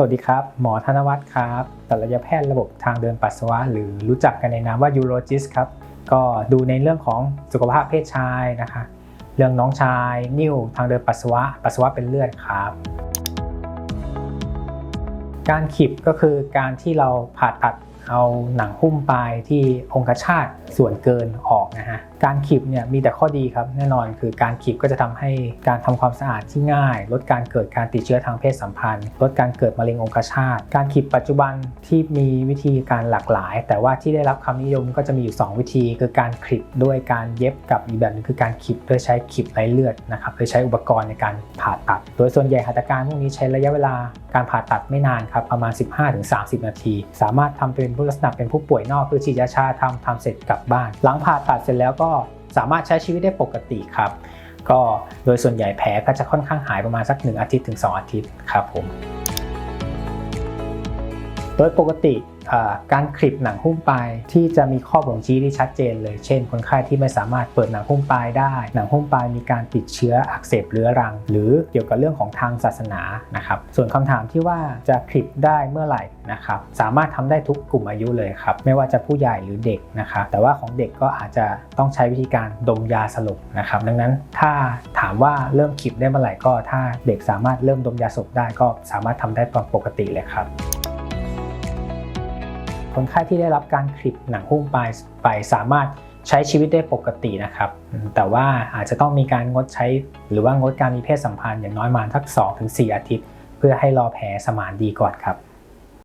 สวัสดีครับ หมอธนวัฒน์ครับศัลยแพทย์ระบบทางเดินปัสสาวะ หรือรู้จักกันในนามว่ายูโรจิสครับ ก็ดูในเรื่องของสุขภาพเพศชายนะคะ เรื่องน้องชาย นิ่วทางเดินปัสสาวะ ปัสสาวะเป็นเลือดครับ การขีบก็คือการที่เราผ่าตัดเอาหนังหุ้มปลายที่องคชาตส่วนเกินออกนะฮะ การขีบเนี่ยมีแต่ข้อดีครับแน่นอนคือการขีบก็จะทำให้การทำความสะอาดที่ง่าย ลดการเกิดการติดเชื้อทางเพศสัมพันธ์ ลดการเกิดมะเร็งองคชาต การขีบปัจจุบันที่มีวิธีการหลากหลาย แต่ว่าที่ได้รับควานิยมก็จะมีอยู่ 2 วิธี คือการคลิปด้วยการเย็บกับอีกแบบหนึงคือการขีบด้วยใช้ขีบไร้เลือดนะครับโดยใช้อุปกรณ์ในการผ่าตัด โดยส่วนใหญ่หัตถการพวกนี้ใช้ระยะเวลาการผ่าตัดไม่นานครับประมาณ 15-30 นาที สามารถทำเป็นผู้ลักษณะเป็นผู้ป่วยนอกคือฉีดยาชาทำทำเสร็จกลับบ้าน หลังผ่าตัดเสร็จแล้วก็สามารถใช้ชีวิตได้ปกติครับ ก็โดยส่วนใหญ่แผลก็จะค่อนข้างหายประมาณสัก 1 อาทิตย์ถึง 2 อาทิตย์ครับผม โดยปกติ การคลิปหนังหุ้มปลายที่จะมีข้อบ่งชี้ที่ชัดเจนเลย เช่น คนไข้ที่ไม่สามารถเปิดหนังหุ้มปลายได้ หนังหุ้มปลายมีการติดเชื้ออักเสบเรื้อรัง หรือเกี่ยวกับเรื่องของทางศาสนานะครับส่วนคำถามที่ว่าจะคลิปได้เมื่อไหร่นะครับสามารถทำได้ทุกกลุ่มอายุเลยครับไม่ว่าจะผู้ใหญ่หรือเด็กนะครับแต่ว่าของเด็กก็อาจจะต้องใช้วิธีการดมยาสลบนะครับดังนั้นถ้าถามว่าเริ่มคลิปได้เมื่อไหร่ก็ ถ้าเด็กสามารถเริ่มดมยาสลบได้ก็สามารถทำได้ตอนปกติเลยครับ คนไข้ที่ได้รับการคลิปหนังหุ้มปลายไปสามารถใช้ชีวิตได้ปกตินะครับ แต่ว่าอาจจะต้องมีการงดใช้ หรือว่างดการมีเพศสัมพันธ์อย่างน้อยมาสัก2-4 อาทิตย์ เพื่อให้รอแผลสมานดีก่อนครับ